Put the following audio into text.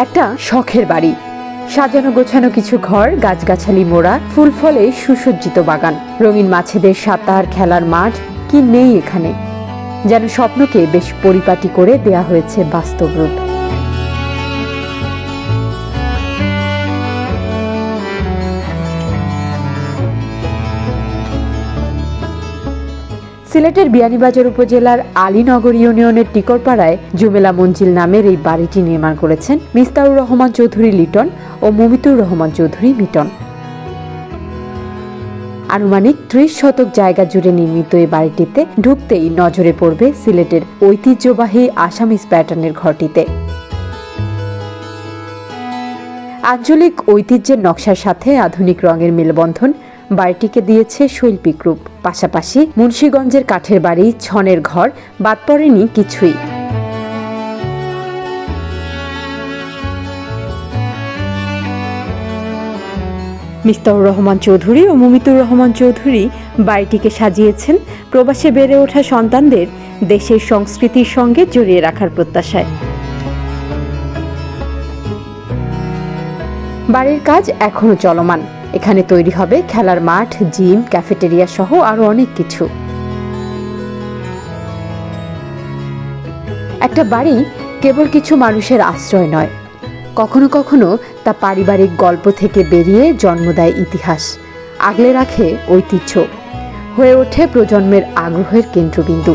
একটা শখের বাড়ি। সাজানো গোছানো কিছু ঘর, গাছগাছালি মোড়া, ফুল ফলে সুসজ্জিত বাগান। রঙিন মাছেদের সাঁতার, খেলার মাঠ, কি নেই এখানে? যেন স্বপ্নকে বেশ পরিপাটি করে দেয়া হয়েছে বাস্তব রূপ। সিলেটের বিয়ানীবাজার উপজেলার আলীনগর ইউনিয়নের টিকরপাড়ায় জুমেলা মঞ্জিল নামের এই বাড়িটি নির্মাণ করেছেন মিস্তাউর রহমান চৌধুরী লিটন ও মমিতুর রহমান চৌধুরী মিটন আনুমানিক ত্রিশ শতক জায়গা জুড়ে নির্মিত এই বাড়িটিতে ঢুকতেই নজরে পড়বে সিলেটের ঐতিহ্যবাহী আসামিস প্যাটার্নের ঘরটিতে। আঞ্চলিক ঐতিহ্যের নকশার সাথে আধুনিক রঙের মেলবন্ধন বাড়িটিকে দিয়েছে শৈল্পিক রূপ। পাশাপাশি মুন্সীগঞ্জের কাঠের বাড়ি, ছনের ঘর, বাদ পড়েনি কিছুই। মিস্তাউর রহমান চৌধুরী ও মুমিতুর রহমান চৌধুরী বাড়িটিকে সাজিয়েছেন প্রবাসে বেড়ে ওঠা সন্তানদের দেশের সংস্কৃতির সঙ্গে জড়িয়ে রাখার প্রত্যাশায়। বাড়ির কাজ এখনও চলমান। এখানে তৈরি হবে খেলার মাঠ, জিম, ক্যাফেটেরিয়া সহ আরও অনেক কিছু। একটা বাড়ি কেবল কিছু মানুষের আশ্রয় নয়। কখনো কখনো তা পারিবারিক গল্প থেকে বেরিয়ে জন্ম দেয় ইতিহাস, আগলে রাখে ঐতিহ্য। হয়ে ওঠে প্রজন্মের আগ্রহের কেন্দ্রবিন্দু।